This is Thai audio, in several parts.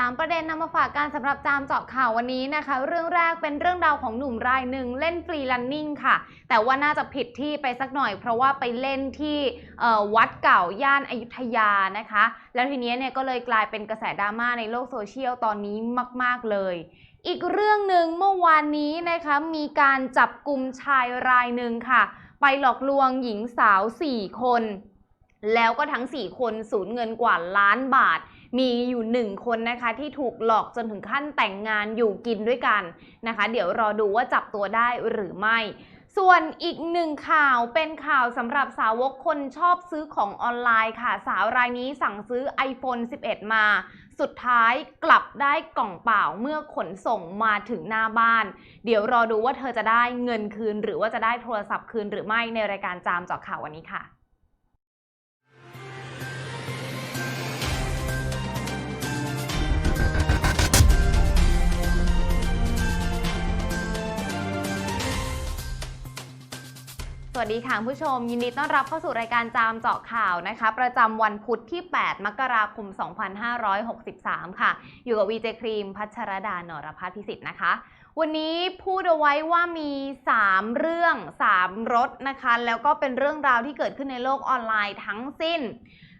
3 ประเด็นนำมาฝากการสำหรับจามเจาะข่าววันนี้นะคะ เรื่องแรกเป็นเรื่องราวของหนุ่มรายหนึ่งเล่นฟรีลันนิ่งค่ะ แต่ว่าน่าจะผิดที่ไปสักหน่อย เพราะว่าไปเล่นที่วัดเก่าย่านอายุธยานะคะ แล้วทีนี้เนี่ยก็เลยกลายเป็นกระแสดราม่าในโลกโซเชียลตอนนี้มาก ๆ เลยอีกเรื่องหนึ่งเมื่อวานนี้นะคะมีการจับกลุ่มชายรายหนึ่งค่ะ ไปหลอกลวงหญิงสาว 4 คน แล้วก็ทั้ง 4 คนสูญเงินกว่าล้านบาท มีอยู่1คนนะคะที่ถูกหลอกจนถึงขั้นแต่งงานอยู่กินด้วยกันนะคะ เดี๋ยวรอดูว่าจับตัวได้หรือไม่ส่วนอีกหนึ่งข่าวเป็นข่าวสำหรับสาวกคนชอบซื้อของออนไลน์ค่ะ สาวรายนี้สั่งซื้อ iPhone 11 มา สุดท้ายกลับได้กล่องเปล่าเมื่อขนส่งมาถึงหน้าบ้าน เดี๋ยวรอดูว่าเธอจะได้เงินคืน หรือว่าจะได้โทรศัพท์คืนหรือไม่ในรายการจามจาะข่าววันนี้ค่ะ สวัสดีค่ะผู้ชม ยินดีต้อนรับเข้าสู่รายการจามเจาะข่าวนะคะ ประจำวันพุธที่ 8 มกราคม 2563 ค่ะ อยู่กับวีเจครีม พัชรดานรพัฒนพิสิทธิ์นะคะ วันนี้พูดเอาไว้ว่ามี 3 เรื่อง 3 รถนะคะ แล้วก็เป็นเรื่องราวที่เกิดขึ้นในโลกออนไลน์ทั้งสิ้น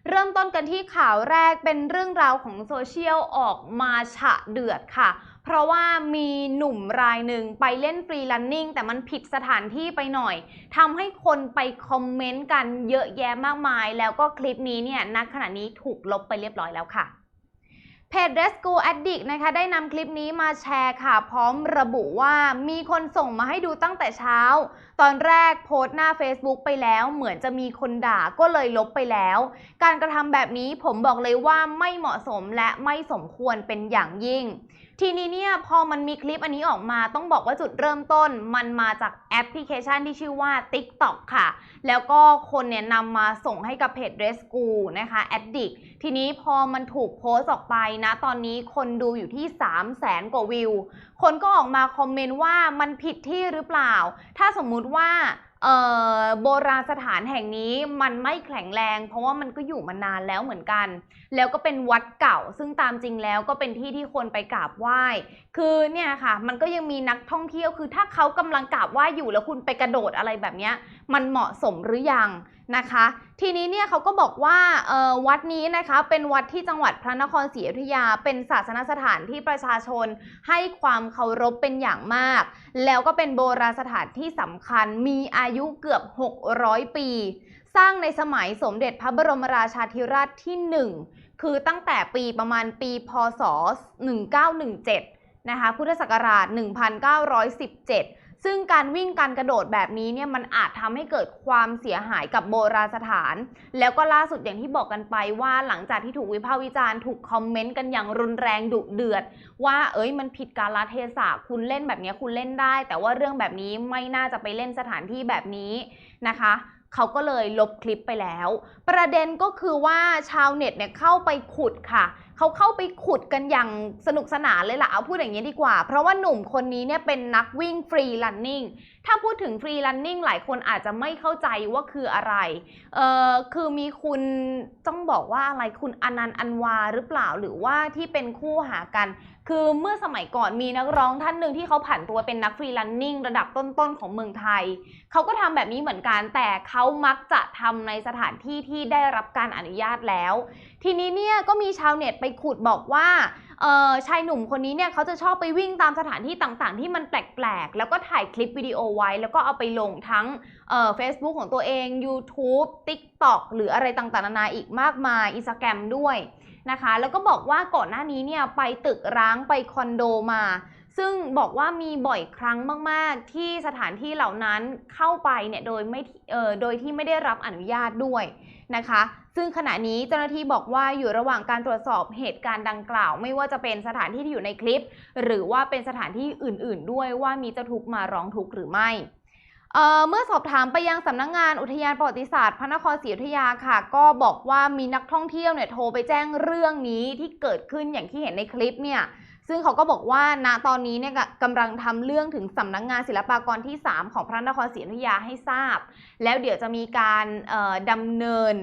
เริ่มต้นกันที่ข่าวแรกเป็นเรื่องราวของโซเชียลออกมาฉะเดือดค่ะ เพราะว่ามีหนุ่มรายหนึ่งไปเล่นฟรีลันนิ่งแต่มันผิดสถานที่ไปหน่อยทำให้คนไปคอมเมนต์กันเยอะแยะมากมาย แล้วก็คลิปนี้เนี่ยณขณะนี้ถูกลบไปเรียบร้อยแล้วค่ะเพจ Rescue Addict นะคะ ได้นำคลิปนี้มาแชร์ค่ะ พร้อมระบุว่ามีคนส่งมาให้ดูตั้งแต่เช้า ตอนแรกโพสต์หน้า Facebook ไปแล้ว เหมือนจะมีคนด่าก็เลยลบไปแล้ว การกระทำแบบนี้ผมบอกเลยว่าไม่เหมาะสมและไม่สมควรเป็นอย่างยิ่ง ทีนี้เนี่ยพอมันมีคลิปอันนี้ออกมาต้องบอกว่าจุดเริ่มต้น มันมาจากแอปพลิเคชันที่ชื่อว่า TikTok ค่ะ แล้วก็คนเนี่ยนำมาส่งให้กับเพจ Rescue นะคะ Addict ทีนี้พอมันถูกโพสต์ออกไปนะ ตอนนี้คนดูอยู่ที่ 3 0 0แสนกว่าวิว คนก็ออกมาคอมเมนต์ว่ามันผิดที่หรือเปล่า ถ้าสมมุติว่า โบราณสถานแห่งนี้มันไม่แข็งแรง เพราะว่ามันก็อยู่มานานแล้วเหมือนกัน แล้วก็เป็นวัดเก่า ซึ่งตามจริงแล้วก็เป็นที่ที่คนไปกราบไหว้ คือเนี่ยค่ะ มันก็ยังมีนักท่องเที่ยวคือถ้าเขากำลังกราบไหว้อยู่แล้วคุณไปกระโดดอะไรแบบนี้มันเหมาะสมหรือยัง นะคะ ทีนี้เนี่ยเขาก็บอกว่าวัดนี้นะคะเป็นวัดที่จังหวัดพระนครศรีอยุธยา เป็นศาสนสถานที่ประชาชนให้ความเคารพเป็นอย่างมาก แล้วก็เป็นโบราณสถานที่สำคัญมีอายุเกือบ 600 ปี สร้างในสมัยสมเด็จพระบรมราชาธิราชที่ 1 คือตั้งแต่ปีประมาณปีพศ 1917 นะคะพุทธศักราช 1917 ซึ่งการวิ่งการกระโดดแบบนี้เนี่ยมันอาจทำให้เกิดความเสียหายกับโบราณสถาน แล้วก็ล่าสุดอย่างที่บอกกันไปว่าหลังจากที่ถูกวิพากษ์วิจารณ์ถูกคอมเมนต์กันอย่างรุนแรงดุเดือด ว่าเอ้ยมันผิดกาลเทศะคุณเล่นแบบนี้คุณเล่นได้ แต่ว่าเรื่องแบบนี้ไม่น่าจะไปเล่นสถานที่แบบนี้นะคะเขาก็เลยลบคลิปไปแล้ว ประเด็นก็คือว่าชาวเน็ตเนี่ยเข้าไปขุดค่ะ เขาเข้าไปขุดกันอย่างสนุกสนานเลยล่ะเอาพูดอย่างนี้ดีกว่า เพราะว่าหนุ่มคนนี้เนี่ยเป็นนักวิ่งฟรีลันนิ่งถ้าพูดถึงฟรีลันนิ่งหลายคนอาจจะไม่เข้าใจว่าคืออะไรเออคือมีคุณต้องบอกว่าอะไรคุณอนันต์อันวาหรือเปล่าหรือว่าที่เป็นคู่หากัน คือเมื่อสมัยก่อนมีนักร้องท่านหนึ่งที่เขาผันตัวเป็นนักฟรีลันนิ่งระดับต้นๆของเมืองไทยเขาก็ทำแบบนี้เหมือนกันแต่เขามักจะทำในสถานที่ที่ได้รับการอนุญาตแล้ว ทีนี้เนี่ยก็มีชาวเน็ตไปขุดบอกว่าชายหนุ่มคนนี้เนี่ยเขาจะชอบไปวิ่งตามสถานที่ต่างๆ ที่มันแปลกๆ แล้วก็ถ่ายคลิปวิดีโอไว้ แล้วก็เอาไปลงทั้งเอ่อ Facebook ของตัวเอง YouTube TikTok หรืออะไรต่างๆ นานาอีกมากมาย Instagram ด้วยนะคะ แล้วก็บอกว่าก่อนหน้านี้เนี่ยไปตึกร้างไปคอนโดมา ซึ่งบอกว่ามีบ่อยครั้งมากๆ ที่สถานที่เหล่านั้นเข้าไปเนี่ยโดยไม่โดยที่ไม่ได้รับอนุญาตด้วย นะคะ ซึ่งขณะนี้เจ้าหน้าที่บอกว่าอยู่ระหว่างการตรวจสอบเหตุการณ์ดังกล่าว ไม่ว่าจะเป็นสถานที่ที่อยู่ในคลิป หรือว่าเป็นสถานที่อื่น ๆ ด้วยว่ามีเจ้าทุกข์มาร้องทุกข์หรือไม่เเมื่อสอบถามไปยังสำนักงงานอุทยานประวัติศาสตร์พระนครศรีอยุธยาค่ะ ก็บอกว่ามีนักท่องเที่ยวเนี่ยโทรไปแจ้งเรื่องนี้ที่เกิดขึ้นอย่างที่เห็นในคลิปเนี่ย ซึ่งเขาก็บอกว่าณตอนนี้เนี่ยกำลังทำเรื่องถึงสำนักงงานศิลปากรที่ 3 ของพระนครศรีอยุธยาให้ทราบ แล้วเดี๋ยวจะมีการดำเนิน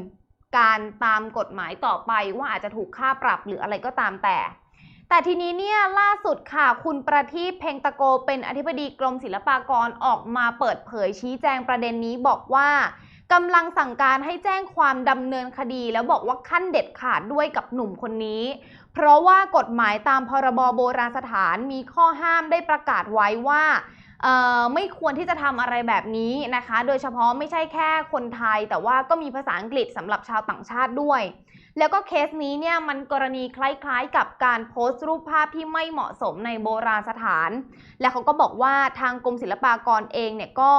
การตามกฎหมายต่อไปว่าอาจจะถูกค่าปรับหรืออะไรก็ตามแต่ แต่ทีนี้เนี่ยล่าสุดค่ะ คุณประทีปเพ็งตะโกเป็นอธิบดีกรมศิลปากรออกมาเปิดเผยชี้แจงประเด็นนี้บอกว่า กำลังสั่งการให้แจ้งความดำเนินคดี แล้วบอกว่าขั้นเด็ดขาดด้วยกับหนุ่มคนนี้ เพราะว่ากฎหมายตามพรบโบราณสถานมีข้อห้ามได้ประกาศไว้ว่าไม่ควรที่จะทำอะไรแบบนี้นะคะ โดยเฉพาะไม่ใช่แค่คนไทย แต่ว่าก็มีภาษาอังกฤษสำหรับชาวต่างชาติด้วย แล้วก็เคสนี้เนี่ยมันกรณีคล้ายๆ กับการโพสต์รูปภาพที่ไม่เหมาะสมในโบราณสถาน และเขาก็บอกว่าทางกรมศิลปากรเองเนี่ยก็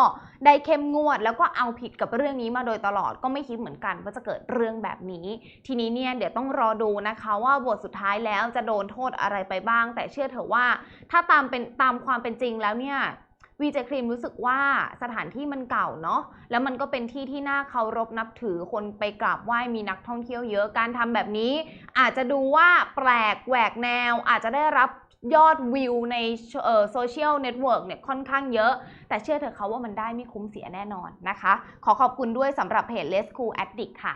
ได้เข้มงวด แล้วก็เอาผิดกับเรื่องนี้มาโดยตลอดก็ไม่คิดเหมือนกันว่าจะเกิดเรื่องแบบนี้ ทีนี้เนี่ยเดี๋ยวต้องรอดูนะคะว่าบทสุดท้ายแล้วจะโดนโทษอะไรไปบ้าง แต่เชื่อเถอะว่า ถ้าตามเป็นตามความเป็นจริงแล้วเนี่ย วีเจครีมรู้สึกว่าสถานที่มันเก่าเนาะแล้วมันก็เป็นที่ที่น่าเคารพนับถือคนไปกราบไหว้มีนักท่องเที่ยวเยอะการทำแบบนี้ อาจจะดูว่าแปลกแหวกแนว อาจจะได้รับยอดวิวในโซเชียลเน็ตเวิร์กเนี่ยค่อนข้างเยอะ แต่เชื่อเถอะเขาว่ามันได้ไม่คุ้มเสียแน่นอนนะคะ ขอขอบคุณด้วยสำหรับเพจ Let's Cool Addict ค่ะ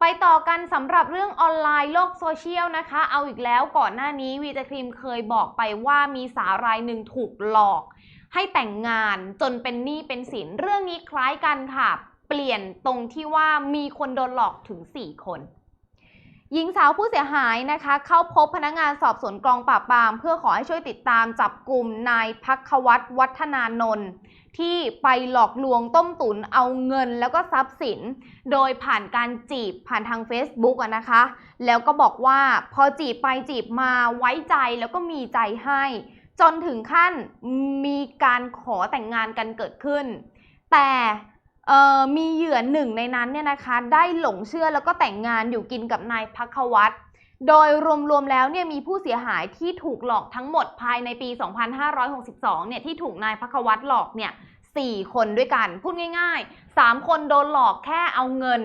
ไปต่อกันสำหรับเรื่องออนไลน์โลกโซเชียลนะคะ เอาอีกแล้วก่อนหน้านี้วีจครีมเคยบอกไปว่ามีสาวรายหนึ่งถูกหลอก ให้แต่งงานจนเป็นหนี้เป็นสินเรื่องนี้คล้ายกันค่ะ เปลี่ยนตรงที่ว่ามีคนโดนหลอกถึง 4 คนหญิงสาวผู้เสียหายนะคะ เข้าพบพนักงานสอบสวนกองปราบปราม เพื่อขอให้ช่วยติดตามจับกลุ่มนายพักวัตวัฒนานนท์ที่ไปหลอกลวงต้มตุ๋นเอาเงินแล้วก็ทรัพย์สิน โดยผ่านการจีบผ่านทาง Facebook อะนะคะ แล้วก็บอกว่าพอจีบไปจีบมาไว้ใจแล้วก็มีใจให้ จนถึงขั้นมีการขอแต่งงานกันเกิดขึ้น แต่มีเหยื่อหนึ่งในนั้นเนี่ยนะคะได้หลงเชื่อแล้วก็แต่งงานอยู่กินกับนายพักวัตรโดยรวมๆแล้วเนี่ยมีผู้เสียหายที่ถูกหลอกทั้งหมดภายในปี 2562 เนี่ยที่ถูกนายพักวัตรหลอกเนี่ย4คนด้วยกัน พูดง่าย ๆ 3 คนโดนหลอกแค่เอาเงิน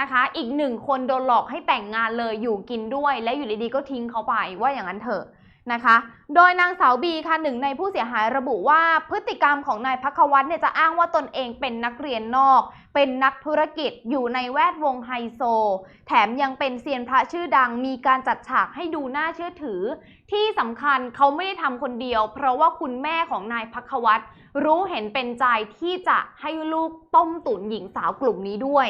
นะคะ อีกหนึ่งคนโดนหลอกให้แต่งงานเลยอยู่กินด้วย และอยู่ดีๆก็ทิ้งเขาไปว่าอย่างนั้นเถอะ นะคะ โดยนางสาวบีค่ะหนึ่งในผู้เสียหายระบุว่าพฤติกรรมของนายพักวัตเนี่ยจะอ้างว่าตนเองเป็นนักเรียนนอก เป็นนักธุรกิจอยู่ในแวดวงไฮโซ แถมยังเป็นเซียนพระชื่อดังมีการจัดฉากให้ดูน่าเชื่อถือ ที่สำคัญเขาไม่ได้ทำคนเดียว เพราะว่าคุณแม่ของนายพักวัตรู้เห็นเป็นใจที่จะให้ลูกต้มตุ๋นหญิงสาวกลุ่มนี้ด้วย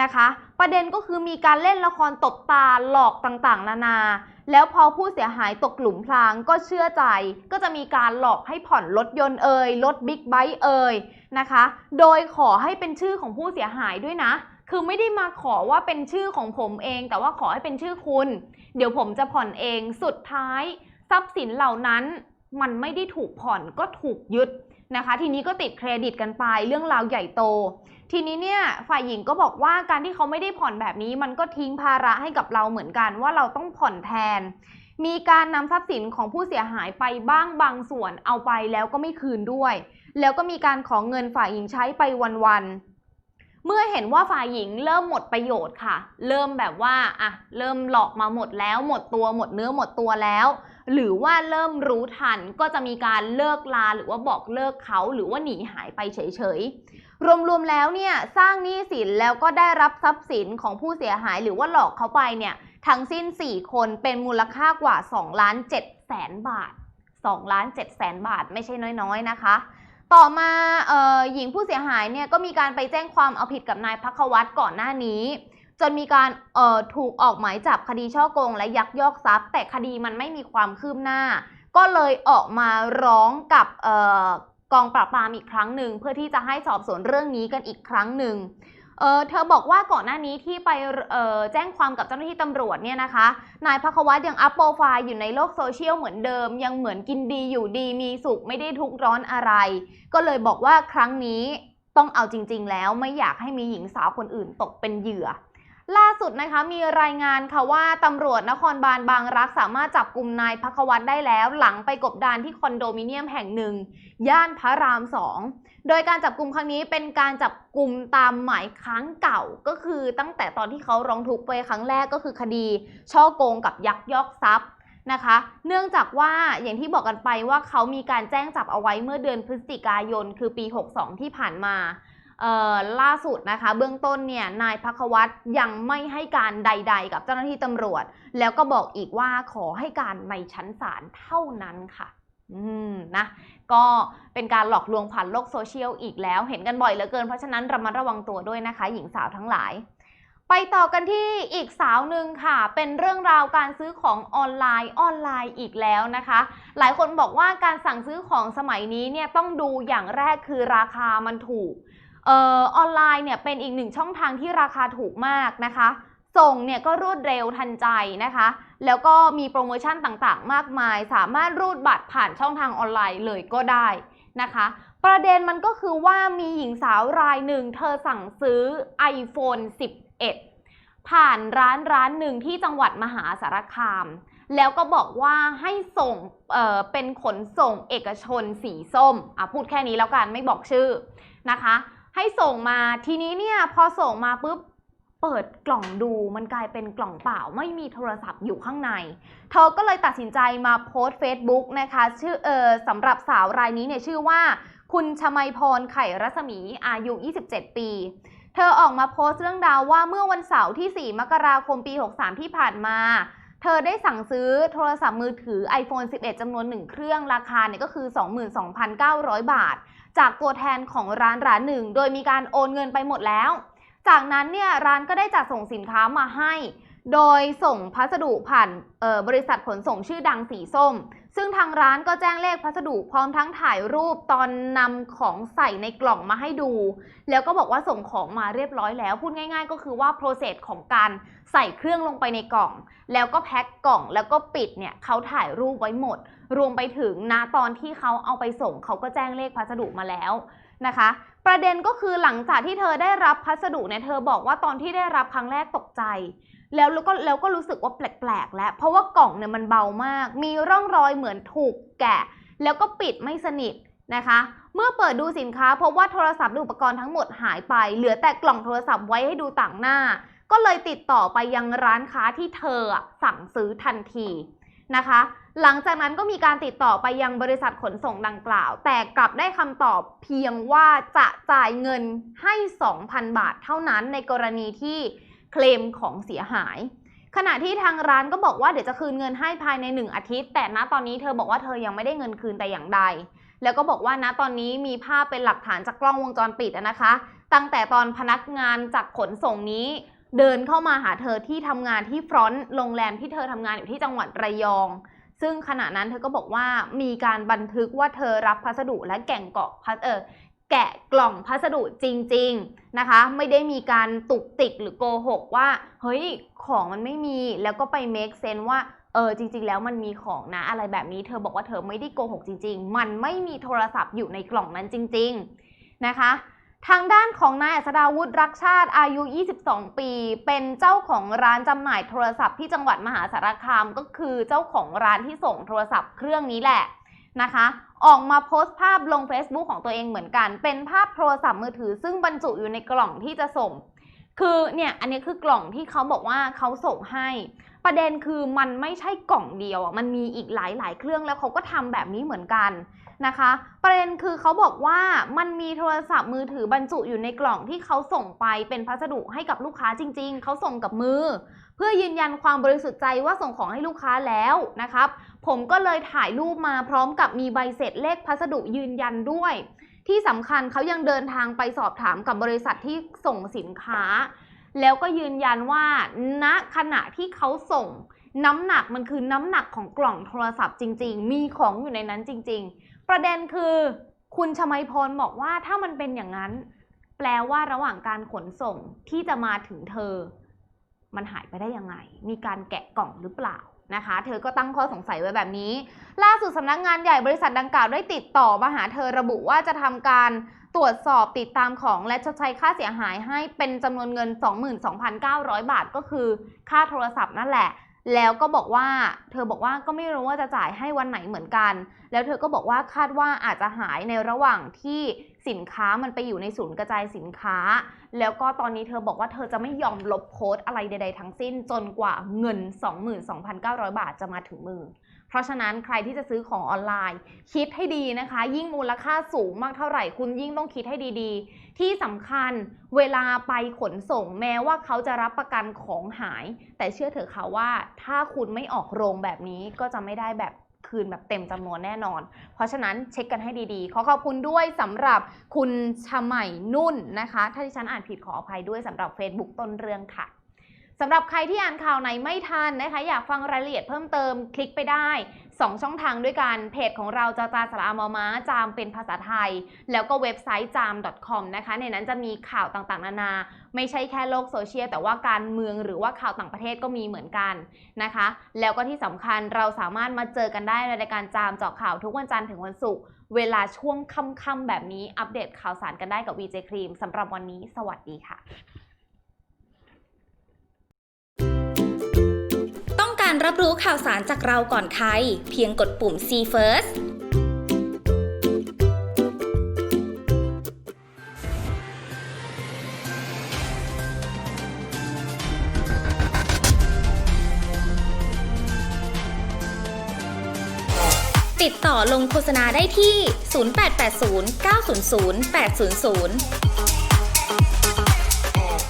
นะคะ ประเด็นก็คือมีการเล่นละครตบตาหลอกต่างๆ นานา แล้วพอผู้เสียหายตกหลุมพรางก็เชื่อใจ ก็จะมีการหลอกให้ผ่อนรถยนต์เอ่ยรถบิ๊กไบค์เอ่ยนะคะ โดยขอให้เป็นชื่อของผู้เสียหายด้วยนะ คือไม่ได้มาขอว่าเป็นชื่อของผมเอง แต่ว่าขอให้เป็นชื่อคุณ เดี๋ยวผมจะผ่อนเองสุดท้าย ทรัพย์สินเหล่านั้นมันไม่ได้ถูกผ่อนก็ถูกยึด นะคะ ทีนี้ก็ติดเครดิตกันไปเรื่องราวใหญ่โต ทีนี้เนี่ยฝ่ายหญิงก็บอกว่าการที่เขาไม่ได้ผ่อนแบบนี้ มันก็ทิ้งภาระให้กับเราเหมือนกันว่าเราต้องผ่อนแทน มีการนำทรัพย์สินของผู้เสียหายไปบ้างบางส่วนเอาไปแล้วก็ไม่คืนด้วย แล้วก็มีการขอเงินฝ่ายหญิงใช้ไปวันๆเมื่อเห็นว่าฝ่ายหญิงเริ่มหมดประโยชน์ค่ะ เริ่มแบบว่าอะเริ่มหลอกมาหมดแล้วหมดตัวหมดเนื้อหมดตัวแล้ว หรือว่าเริ่มรู้ทันก็จะมีการเลิกลาหรือว่าบอกเลิกเขาหรือว่าหนีหายไปเฉยๆ รวมๆแล้วเนี่ยสร้างหนี้สินแล้วก็ได้รับทรัพย์สินของผู้เสียหายหรือว่าหลอกเขาไปเนี่ยทั้งสิ้น 4 คนเป็นมูลค่ากว่า2ล้าน7แสนบาท2ล้าน7แสนบาทไม่ใช่น้อยๆนะคะ ต่อมาออหญิงผู้เสียหายเนี่ยก็มีการไปแจ้งความเอาผิดกับนายพักวัตรก่อนหน้านี้ จนมีการเอ่อถูกออกหมายจับคดีช่อโกงและยักยอกทรัพย์ แต่คดีมันไม่มีความคืบหน้า ก็เลยออกมาร้องกับเอ่อกองปราบปรามอีกครั้งหนึ่งเพื่อที่จะให้สอบสวนเรื่องนี้กันอีกครั้งหนึ่งเออเธอบอกว่าก่อนหน้านี้ที่ไปเออแจ้งความกับเจ้าหน้าที่ตำรวจเนี่ยนะคะ นายพักวัตยังอัพโปรไฟล์อยู่ในโลกโซเชียลเหมือนเดิม ยังเหมือนกินดีอยู่ดีมีสุขไม่ได้ทุกข์ร้อนอะไร ก็เลยบอกว่าครั้งนี้ต้องเอาจริง ๆ แล้วไม่อยากให้มีหญิงสาวคนอื่นตกเป็นเหยื่อ ล่าสุดนะคะมีรายงานค่ะว่าตำรวจนครบาลบางรักสามารถจับกลุ่มนายพักวัตรได้แล้ว หลังไปกบดานที่คอนโดมิเนียมแห่งหนึ่ง ย่านพระรามสองโดยการจับกลุ่มครั้งนี้เป็นการจับกลุ่มตามหมายค้างเก่าก็คือตั้งแต่ตอนที่เขาร้องทุกข์ไปครั้งแรกก็คือคดี ช่อโกงกับยักยอกทรัพย์นะคะ เนื่องจากว่าอย่างที่บอกกันไปว่าเขามีการแจ้งจับเอาไว้เมื่อเดือนพฤศจิกายนคือปี 62 ที่ผ่านมา ล่าสุดนะคะ เบื้องต้นเนี่ยนายพักวัตรยังไม่ให้การใด ๆ กับเจ้าหน้าที่ตำรวจ แล้วก็บอกอีกว่าขอให้การในชั้นศาลเท่านั้นค่ะอืมนะก็เป็นการหลอกลวงผ่านโลกโซเชียลอีกแล้ว เห็นกันบ่อยเหลือเกินเพราะฉะนั้นระมัดระวังตัวด้วยนะคะ หญิงสาวทั้งหลาย ไปต่อกันที่อีกสาวหนึ่งค่ะ เป็นเรื่องราวการซื้อของออนไลน์ออนไลน์อีกแล้วนะคะ หลายคนบอกว่าการสั่งซื้อของสมัยนี้เนี่ยต้องดูอย่างแรกคือราคามันถูก อ่อออนไลน์เนี่ยเป็นอีกหนึ่งช่องทางที่ราคาถูกมากนะคะ ส่งเนี่ยก็รวดเร็วทันใจนะคะ แล้วก็มีโปรโมชั่นต่างๆ มากมาย สามารถรูดบัตรผ่านช่องทางออนไลน์เลยก็ได้นะคะ ประเด็นมันก็คือว่ามีหญิงสาวรายหนึ่งเธอสั่งซื้อ iPhone 11 ผ่านร้านร้านหนึ่งที่จังหวัดมหาสารคาม แล้วก็บอกว่าให้ส่งเเป็นขนส่งเอกชนสีส้มอะพูดแค่นี้แล้วกันไม่บอกชื่อนะคะ ให้ส่งมาทีนี้เนี่ยพอส่งมาปุ๊บเปิดกล่องดูมันกลายเป็นกล่องเปล่าไม่มีโทรศัพท์อยู่ข้างใน เธอก็เลยตัดสินใจมาโพสต์ Facebook นะคะ ชื่อเออสำหรับสาวรายนี้เนี่ยชื่อว่า คุณชมัยพรไข่รัศมีอายุ 27 ปี เธอออกมาโพสต์เรื่องราวว่าเมื่อวันเสาร์ที่ 4 มกราคมปี 63 ที่ผ่านมา เธอได้สั่งซื้อโทรศัพท์มือถือ iPhone 11 จำนวน 1 เครื่องราคาเนี่ยก็คือ 22,900 บาท จากตัวแทนของร้านร้านหนึ่ง โดยมีการโอนเงินไปหมดแล้ว จากนั้นเนี่ยร้านก็ได้จัดส่งสินค้ามาให้ โดยส่งพัสดุผ่านบริษัทขนส่งชื่อดังสีส้ม ซึ่งทางร้านก็แจ้งเลขพัสดุพร้อมทั้งถ่ายรูปตอนนำของใส่ในกล่องมาให้ดู แล้วก็บอกว่าส่งของมาเรียบร้อยแล้ว พูดง่าย ๆ ก็คือว่า process ของการใส่เครื่องลงไปในกล่อง แล้วก็แพ็คกล่องแล้วก็ปิดเนี่ยเขาถ่ายรูปไว้หมด รวมไปถึงนะตอนที่เขาเอาไปส่งเขาก็แจ้งเลขพัสดุมาแล้วนะคะ ประเด็นก็คือหลังจากที่เธอได้รับพัสดุเนี่ยเธอบอกว่าตอนที่ได้รับครั้งแรกตกใจ แล้วแล้วก็แล้วก็รู้สึกว่าแปลกๆ แล้ว เพราะว่ากล่องเนี่ยมันเบามาก มีร่องรอยเหมือนถูกแกะ แล้วก็ปิดไม่สนิทนะคะ เมื่อเปิดดูสินค้าพบว่าโทรศัพท์และอุปกรณ์ทั้งหมดหายไป เหลือแต่กล่องโทรศัพท์ไว้ให้ดูต่างหน้า ก็เลยติดต่อไปยังร้านค้าที่เธอสั่งซื้อทันทีนะคะ หลังจากนั้นก็มีการติดต่อไปยังบริษัทขนส่งดังกล่าว แต่กลับได้คำตอบเพียงว่าจะจ่ายเงินให้ 2,000 บาทเท่านั้นในกรณีที่ เคลมของเสียหาย ขณะที่ทางร้านก็บอกว่าเดี๋ยวจะคืนเงินให้ภายใน 1 อาทิตย์ แต่ณตอนนี้เธอบอกว่าเธอยังไม่ได้เงินคืนแต่อย่างใด แล้วก็บอกว่าณตอนนี้มีภาพเป็นหลักฐานจากกล้องวงจรปิดนะคะ ตั้งแต่ตอนพนักงานจากขนส่งนี้ เดินเข้ามาหาเธอที่ทำงานที่ฟรอนต์โรงแรมที่เธอทำงานอยู่ที่จังหวัดระยองซึ่งขณะนั้นเธอก็บอกว่ามีการบันทึกว่าเธอรับพัสดุและแก่งเกาะพัสเออ แกะกล่องพัสดุจริง ๆนะคะ ไม่ได้มีการตุกติกหรือโกหกว่า เฮ้ยของมันไม่มีแล้วก็ไป make sense ว่าเออจริง ๆ แล้วมันมีของนะอะไรแบบนี้เธอบอกว่าเธอไม่ได้โกหกจริง ๆ มันไม่มีโทรศัพท์อยู่ในกล่องนั้นจริง ๆนะคะทางด้านของนายอัศดาวุฒิรักชาติอายุ 22 ปี เป็นเจ้าของร้านจำหน่ายโทรศัพท์ที่จังหวัดมหาสารคามก็คือเจ้าของร้านที่ส่งโทรศัพท์เครื่องนี้แหละ นะคะ ออกมาโพสต์ภาพลง Facebook ของตัวเองเหมือนกัน เป็นภาพโทรศัพท์มือถือ ซึ่งบรรจุอยู่ในกล่องที่จะส่ง คือเนี่ยอันนี้คือกล่องที่เขาบอกว่าเขาส่งให้ ประเด็นคือมันไม่ใช่กล่องเดียวมันมีอีกหลายหลายๆเครื่องแล้วเขาก็ทำแบบนี้เหมือนกัน นะคะ ประเด็นคือเขาบอกว่ามันมีโทรศัพท์มือถือบรรจุอยู่ในกล่องที่เขาส่งไปเป็นพัสดุให้กับลูกค้าจริง ๆ เขาส่งกับมือ เพื่อยืนยันความบริสุทธิ์ใจว่าส่งของให้ลูกค้าแล้วนะครับ ผมก็เลยถ่ายรูปมาพร้อมกับมีใบเสร็จเลขพัสดุยืนยันด้วย ที่สำคัญเขายังเดินทางไปสอบถามกับบริษัทที่ส่งสินค้า แล้วก็ยืนยันว่าณขณะที่เขาส่งน้ำหนักมันคือน้ำหนักของกล่องโทรศัพท์จริง ๆ มีของอยู่ในนั้นจริง ๆ ประเด็นคือคุณชมัยพรบอกว่าถ้ามันเป็นอย่างนั้น แปลว่าระหว่างการขนส่งที่จะมาถึงเธอ มันหายไปได้ยังไง มีการแกะกล่องหรือเปล่านะคะ เธอก็ตั้งข้อสงสัยไว้แบบนี้ ล่าสุดสำนักงานใหญ่บริษัทดังกล่าวได้ติดต่อมาหาเธอระบุว่าจะทำการตรวจสอบติดตามของและชดใช้ค่าเสียหายให้เป็นจำนวนเงิน 22,900 บาทก็คือค่าโทรศัพท์นั่นแหละ แล้วก็บอกว่า เธอบอกว่าก็ไม่รู้ว่าจะจ่ายให้วันไหนเหมือนกัน แล้วเธอก็บอกว่าคาดว่าอาจจะหายในระหว่างที่สินค้ามันไปอยู่ในศูนย์กระจายสินค้า แล้วก็ตอนนี้เธอบอกว่าเธอจะไม่ยอมลบโค้ดอะไรใด ๆ ทั้งสิ้นจนกว่าเงิน 22,900 บาทจะมาถึงมือ เพราะฉะนั้นใครที่จะซื้อของออนไลน์ คิดให้ดีนะคะ ยิ่งมูลค่าสูงมากเท่าไหร่คุณยิ่งต้องคิดให้ดีๆ ที่สำคัญเวลาไปขนส่งแม้ว่าเขาจะรับประกันของหาย แต่เชื่อเถอะค่ะว่า ถ้าคุณไม่ออกโรงแบบนี้ก็จะไม่ได้แบบคืนแบบเต็มจำนวนแน่นอน เพราะฉะนั้นเช็คกันให้ดีๆ ขอขอบคุณด้วยสำหรับคุณชาใหม่นุ่นนะคะ ถ้าที่ฉันอ่านผิดขออภัยด้วยสำหรับ Facebook ต้นเรื่องค่ะ สำหรับใครที่อ่านข่าวไหนไม่ทันนะคะ อยากฟังรายละเอียดเพิ่มเติมคลิกไปได้ 2 ช่องทางด้วยกันเพจของเราจาจาสารามอม้าจามเป็นภาษาไทย แล้วก็เว็บไซต์จาม .com นะคะ ในนั้นจะมีข่าวต่างๆ นานา ไม่ใช่แค่โลกโซเชียล แต่ว่าการเมืองหรือว่าข่าวต่างประเทศก็มีเหมือนกันนะคะ แล้วก็ที่สำคัญเราสามารถมาเจอกันได้ในรายการจามเจาะข่าวทุกวันจันทร์ถึงวันศุกร์เวลาช่วงค่ำๆแบบนี้อัปเดตข่าวสารกันได้กับ VJ ครีมสำหรับวันนี้ สวัสดีค่ะ การรับรู้ข่าวสารจากเราก่อนใคร เพียงกดปุ่ม See First ติดต่อลงโฆษณาได้ที่ 0880 900 800